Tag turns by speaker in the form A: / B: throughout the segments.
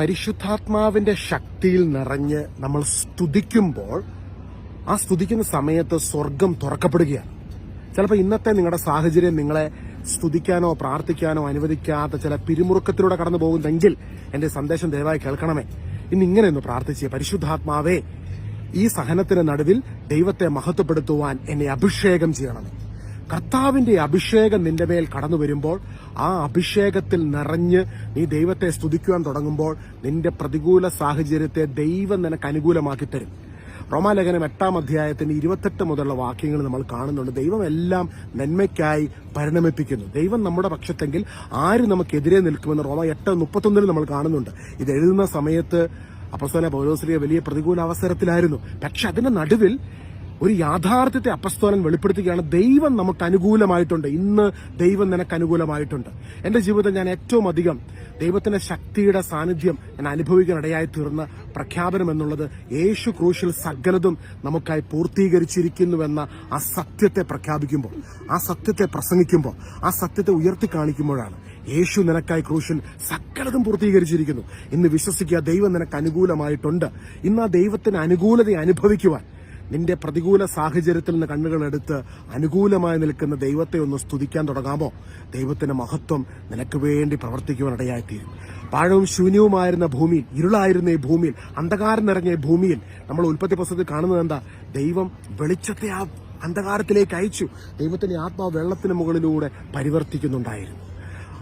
A: പരിശുദ്ധാത്മാവിന്റെ ശക്തിയിൽ നിറഞ്ഞ് നമ്മൾ സ്തുതിക്കുമ്പോൾ ആ സ്തുതിക്കുന്ന സമയത്ത് സ്വർഗം തുറക്കപ്പെടുകയാണ്. ചിലപ്പോൾ ഇന്നത്തെ നിങ്ങളുടെ സാഹചര്യം നിങ്ങളെ സ്തുതിക്കാനോ പ്രാർത്ഥിക്കാനോ അനുവദിക്കാത്ത ചില പിരിമുറുക്കത്തിലൂടെ കടന്നു പോകുന്നെങ്കിൽ എന്റെ സന്ദേശം ദയവായി കേൾക്കണമേ. ഇന്ന് ഇങ്ങനെ ഒന്ന് പ്രാർത്ഥിച്ച് പരിശുദ്ധാത്മാവേ ഈ സഹനത്തിന് നടുവിൽ ദൈവത്തെ മഹത്വപ്പെടുത്തുവാൻ എന്നെ അഭിഷേകം ചെയ്യണമേ. കർത്താവിന്റെ അഭിഷേകം നിന്റെ മേൽ കടന്നു വരുമ്പോൾ ആ അഭിഷേകത്തിൽ നിറഞ്ഞ് നീ ദൈവത്തെ സ്തുതിക്കുവാൻ തുടങ്ങുമ്പോൾ നിന്റെ പ്രതികൂല സാഹചര്യത്തെ ദൈവം നിനക്ക് അനുകൂലമാക്കി തരും. റോമാലേഖനം എട്ടാം അധ്യായത്തിന് ഇരുപത്തെട്ട് മുതലുള്ള വാക്യങ്ങൾ നമ്മൾ കാണുന്നുണ്ട്. ദൈവം എല്ലാം നന്മയ്ക്കായി പരിണമിപ്പിക്കുന്നു. ദൈവം നമ്മുടെ പക്ഷത്തെങ്കിൽ ആര് നമുക്കെതിരെ നിൽക്കുമെന്ന് റോമ എട്ട് മുപ്പത്തൊന്നിൽ നമ്മൾ കാണുന്നുണ്ട്. ഇത് എഴുതുന്ന സമയത്ത് അപ്പസ്തോല പൗലോസ്ലിയ വലിയ പ്രതികൂല അവസരത്തിലായിരുന്നു. പക്ഷെ അതിന്റെ നടുവിൽ ഒരു യാഥാർത്ഥ്യത്തെ അപ്പസ്തോലൻ വെളിപ്പെടുത്തുകയാണ്. ദൈവം നമുക്ക് അനുകൂലമായിട്ടുണ്ട്. ഇന്ന് ദൈവം നിനക്ക് അനുകൂലമായിട്ടുണ്ട്. എന്റെ ജീവിതം ഞാൻ ഏറ്റവും അധികം ദൈവത്തിന്റെ ശക്തിയുടെ സാന്നിധ്യം ഞാൻ അനുഭവിക്കാനിടയായി തീർന്ന പ്രഖ്യാപനം എന്നുള്ളത് യേശു ക്രൂശിൽ സകലതും നമുക്കായി പൂർത്തീകരിച്ചിരിക്കുന്നുവെന്ന ആ സത്യത്തെ പ്രഖ്യാപിക്കുമ്പോൾ ആ സത്യത്തെ പ്രസംഗിക്കുമ്പോൾ ആ സത്യത്തെ ഉയർത്തി കാണിക്കുമ്പോഴാണ് യേശു നിനക്കായി ക്രൂശിൽ സകലതും പൂർത്തീകരിച്ചിരിക്കുന്നു. ഇന്ന് വിശ്വസിക്കുക ദൈവം നിനക്ക് അനുകൂലമായിട്ടുണ്ട്. ഇന്ന് ആ ദൈവത്തിന് അനുകൂലത അനുഭവിക്കുവാൻ നിന്റെ പ്രതികൂല സാഹചര്യത്തിൽ നിന്ന് കണ്ണുകളെടുത്ത് അനുകൂലമായി നിൽക്കുന്ന ദൈവത്തെ ഒന്ന് സ്തുതിക്കാൻ തുടങ്ങാമോ? ദൈവത്തിന്റെ മഹത്വം നിനക്ക് വേണ്ടി പ്രവർത്തിക്കുവാനിടയായിത്തീരും പാഴവും ശൂന്യവുമായിരുന്ന ഭൂമിയിൽ ഇരുളായിരുന്ന ഈ ഭൂമിയിൽ അന്ധകാരം നിറഞ്ഞ ഭൂമിയിൽ നമ്മൾ ഉൽപ്പത്തി പുസ്തകത്തിൽ കാണുന്നത് എന്താ? ദൈവം വെളിച്ചത്തെ ആ അന്ധകാരത്തിലേക്ക് അയച്ചു. ദൈവത്തിന്റെ ആത്മാവ് വെള്ളത്തിന് മുകളിലൂടെ പരിവർത്തിക്കുന്നുണ്ടായിരുന്നു.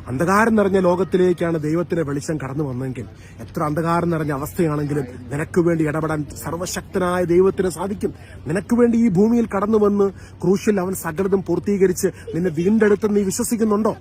A: അന്ധകാരം നിറഞ്ഞ ലോകത്തിലേക്കാണ് ദൈവത്തിന്റെ വെളിച്ചം കടന്നു വന്നെങ്കിൽ എത്ര അന്ധകാരം നിറഞ്ഞ അവസ്ഥയാണെങ്കിലും നിനക്ക് വേണ്ടി ഇടപെടാൻ സർവശക്തനായ ദൈവത്തിന് സാധിക്കും. നിനക്ക് വേണ്ടി ഈ ഭൂമിയിൽ കടന്നു വന്ന് ക്രൂശിൽ അവൻ സകലതും പൂർത്തീകരിച്ച് നിന്നെ വീണ്ടെടുത്ത് നീ വിശ്വസിക്കുന്നുണ്ടോ?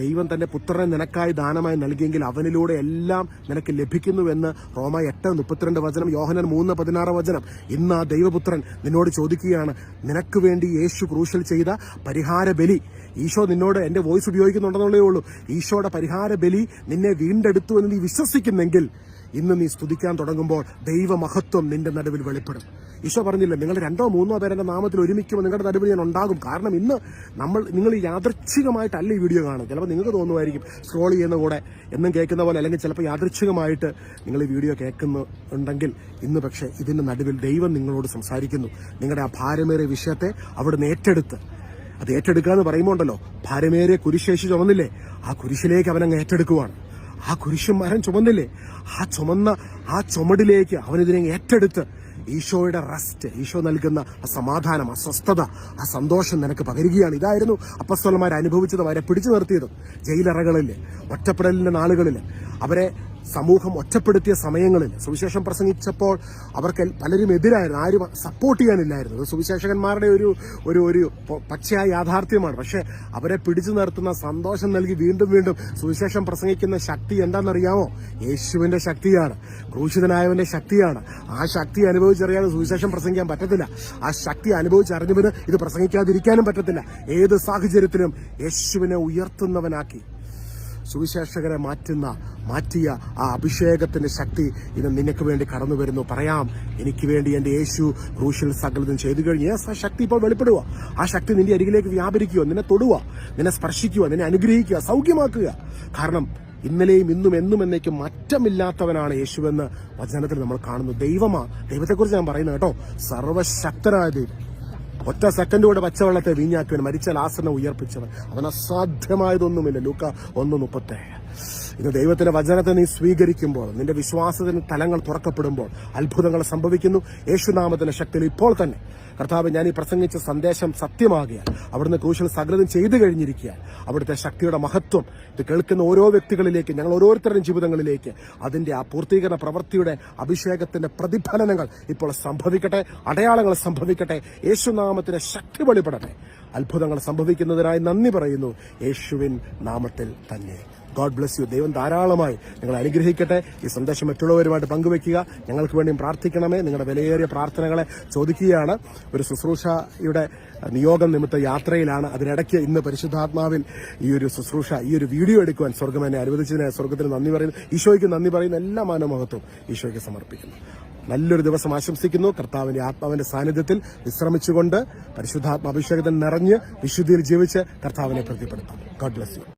A: ദൈവം തന്റെ പുത്രനെ നിനക്കായി ദാനമായി നൽകിയെങ്കിൽ അവനിലൂടെ എല്ലാം നിനക്ക് ലഭിക്കുന്നുവെന്ന് റോമ എട്ട് മുപ്പത്തിരണ്ട് വചനം യോഹനൻ മൂന്ന് പതിനാറ് വചനം. ഇന്ന് ആ ദൈവപുത്രൻ നിന്നോട് ചോദിക്കുകയാണ് നിനക്ക് വേണ്ടി യേശു ക്രൂശൽ ചെയ്ത പരിഹാര ബലി ഈശോ നിന്നോട് എന്റെ വോയിസ് ഉപയോഗിക്കുന്നുണ്ടെന്നുള്ളേ ഉള്ളൂ. ഈശോയുടെ പരിഹാര ബലി നിന്നെ വീണ്ടെടുത്തു എന്ന് നീ വിശ്വസിക്കുന്നെങ്കിൽ ഇന്ന് നീ സ്തുതിക്കാൻ തുടങ്ങുമ്പോൾ ദൈവമഹത്വം നിന്റെ നടുവിൽ വെളിപ്പെടും. ഈശോ പറഞ്ഞില്ല നിങ്ങൾ രണ്ടോ മൂന്നോ പേരെ നാമത്തിൽ ഒരുമിക്കുമ്പോൾ നിങ്ങളുടെ നടുവിൽ ഞാൻ ഉണ്ടാകും. കാരണം ഇന്ന് നമ്മൾ നിങ്ങൾ യാദൃച്ഛികമായിട്ടല്ല ഈ വീഡിയോ കാണും ചിലപ്പോൾ നിങ്ങൾക്ക് തോന്നുമായിരിക്കും സ്ക്രോൾ ചെയ്യുന്ന കൂടെ എന്നും കേൾക്കുന്ന പോലെ അല്ലെങ്കിൽ ചിലപ്പോൾ യാദൃച്ഛികമായിട്ട് നിങ്ങൾ ഈ വീഡിയോ കേൾക്കുന്നുണ്ടെങ്കിൽ ഇന്ന് പക്ഷേ ഇതിന്റെ നടുവിൽ ദൈവം നിങ്ങളോട് സംസാരിക്കുന്നു. നിങ്ങളുടെ ആ ഭാരമേറിയ വിഷയത്തെ അവിടുന്ന് ഏറ്റെടുത്ത്. അത് ഏറ്റെടുക്കുക എന്ന് പറയുമ്പോൾ ഉണ്ടല്ലോ ഭാരമേറിയ കുരിശേഷി ചുമന്നില്ലേ? ആ കുരിശിലേക്ക് അവനങ്ങ് ഏറ്റെടുക്കുവാണ്. ആ കുരിശും മരം ചുമന്നില്ലേ? ആ ചുമന്ന ആ ചുമടിലേക്ക് അവനിതിനെ ഏറ്റെടുത്ത് ഈശോയുടെ റെസ്റ്റ് ഈശോ നൽകുന്ന ആ സമാധാനം അസ്വസ്ഥത ആ സന്തോഷം നിനക്ക് പകരുകയാണ്. ഇതായിരുന്നു അപ്പസ്വലന്മാർ അനുഭവിച്ചത് അവരെ പിടിച്ചു നിർത്തിയതും. ജയിലറകളിൽ ഒറ്റപ്പെടലിന്റെ നാളുകളിൽ അവരെ സമൂഹം ഒറ്റപ്പെടുത്തിയ സമയങ്ങളിൽ സുവിശേഷം പ്രസംഗിച്ചപ്പോൾ അവർക്ക് പലരും എതിരായിരുന്നു. ആരും സപ്പോർട്ട് ചെയ്യാനില്ലായിരുന്നു. സുവിശേഷകന്മാരുടെ ഒരു ഒരു ഒരു പച്ചയായ യാഥാർത്ഥ്യമാണ്. പക്ഷേ അവരെ പിടിച്ചു നിർത്തുന്ന സന്തോഷം നൽകി വീണ്ടും വീണ്ടും സുവിശേഷം പ്രസംഗിക്കുന്ന ശക്തി എന്താണെന്നറിയാമോ? യേശുവിന്റെ ശക്തിയാണ്. ക്രൂശിതനായവന്റെ ശക്തിയാണ്. ആ ശക്തി അനുഭവിച്ചറിയാതെ സുവിശേഷം പ്രസംഗിക്കാൻ പറ്റത്തില്ല. ആ ശക്തി അനുഭവിച്ചറിഞ്ഞവന് ഇത് പ്രസംഗിക്കാതിരിക്കാനും പറ്റത്തില്ല. ഏത് സാഹചര്യത്തിലും യേശുവിനെ ഉയർത്തുന്നവനാക്കി. സുവിശേഷകരെ മാറ്റുന്ന മാറ്റിയ ആ അഭിഷേകത്തിന്റെ ശക്തി ഇന്ന് നിനക്ക് വേണ്ടി കടന്നു വരുന്നു. പറയാം എനിക്ക് വേണ്ടി എന്റെ യേശു ക്രൂശിൽ സകലതും ചെയ്തു കഴിഞ്ഞ്. ആ ശക്തി ഇപ്പോൾ വെളിപ്പെടുക ആ ശക്തി നിന്റെ അരികിലേക്ക് വ്യാപരിക്കുക നിന്നെ തൊടുക നിന്നെ സ്പർശിക്കുക നിന്നെ അനുഗ്രഹിക്കുക സൗഖ്യമാക്കുക. കാരണം ഇന്നലെയും ഇന്നും എന്നും എന്നേക്കും മാറ്റമില്ലാത്തവനാണ് യേശുവെന്ന് വചനത്തിൽ നമ്മൾ കാണുന്നു. ദൈവമാ ദൈവത്തെക്കുറിച്ച് ഞാൻ പറയുന്നത് കേട്ടോ. സർവശക്തനായ ദൈവം. ഒറ്റ സെക്കൻഡ് കൂടെ പച്ചവെള്ളത്തെ വീഞ്ഞാക്കിയവൻ മരിച്ച ലാസനെ ഉയർപ്പിച്ചവൻ. അവൻ അസാധ്യമായതൊന്നുമില്ല. ലൂക്ക ഒന്ന് മുപ്പത്തേഴ്. ഇന്ന് ദൈവത്തിന്റെ വചനത്തെ നീ സ്വീകരിക്കുമ്പോൾ നിന്റെ വിശ്വാസത്തിന് തലങ്ങൾ തുറക്കപ്പെടുമ്പോൾ അത്ഭുതങ്ങൾ സംഭവിക്കുന്നു. യേശുനാമത്തിന്റെ ശക്തിയിൽ ഇപ്പോൾ തന്നെ. കർത്താവ് ഞാൻ ഈ പ്രസംഗിച്ച സന്ദേശം സത്യമാകിയാൽ അവിടുന്ന് ക്രൂശൽ സകലതും ചെയ്തു കഴിഞ്ഞിരിക്കുക അവിടുത്തെ ശക്തിയുടെ മഹത്വം ഇത് കേൾക്കുന്ന ഓരോ വ്യക്തികളിലേക്ക് ഞങ്ങൾ ഓരോരുത്തരുടെയും ജീവിതങ്ങളിലേക്ക് അതിന്റെ ആ പൂർത്തീകരണ പ്രവൃത്തിയുടെ അഭിഷേകത്തിന്റെ പ്രതിഫലനങ്ങൾ ഇപ്പോൾ സംഭവിക്കട്ടെ അടയാളങ്ങൾ സംഭവിക്കട്ടെ. യേശുനാമത്തിന്റെ ശക്തി വെളിപ്പെടട്ടെ. അത്ഭുതങ്ങൾ സംഭവിക്കുന്നതിനായി നന്ദി പറയുന്നു. യേശുവിൻ നാമത്തിൽ തന്നെ. ഗോഡ് ബ്ലസ് യു ദൈവം ധാരാളമായി നിങ്ങൾ അനുഗ്രഹിക്കട്ടെ. ഈ സന്ദേശം മറ്റുള്ളവരുമായിട്ട് പങ്കുവെക്കുക. ഞങ്ങൾക്ക് വേണ്ടിയും പ്രാർത്ഥിക്കണമേ. നിങ്ങളുടെ വിലയേറിയ പ്രാർത്ഥനകളെ ചോദിക്കുകയാണ്. ഒരു ശുശ്രൂഷയുടെ നിയോഗം നിമിത്ത യാത്രയിലാണ്. അതിനിടയ്ക്ക് ഇന്ന് പരിശുദ്ധാത്മാവിൽ ഈ ഒരു ശുശ്രൂഷ ഈ ഒരു വീഡിയോ എടുക്കുവാൻ സ്വർഗം എന്നെ അനുവദിച്ചതിന് സ്വർഗത്തിന് നന്ദി പറയുന്നു. ഈശോയ്ക്ക് നന്ദി പറയുന്ന. എല്ലാ മാനമഹത്വം ഈശോയ്ക്ക് സമർപ്പിക്കുന്നു. നല്ലൊരു ദിവസം ആശംസിക്കുന്നു. കർത്താവിന്റെ ആത്മാവിന്റെ സാന്നിധ്യത്തിൽ വിശ്രമിച്ചുകൊണ്ട് പരിശുദ്ധാത്മാഭിഷേകത്തിൽ നിറഞ്ഞ് വിശുദ്ധിയിൽ ജീവിച്ച് കർത്താവിനെ പ്രതിപ്പെടുത്താം ഗോഡ് ബ്ലസ് യു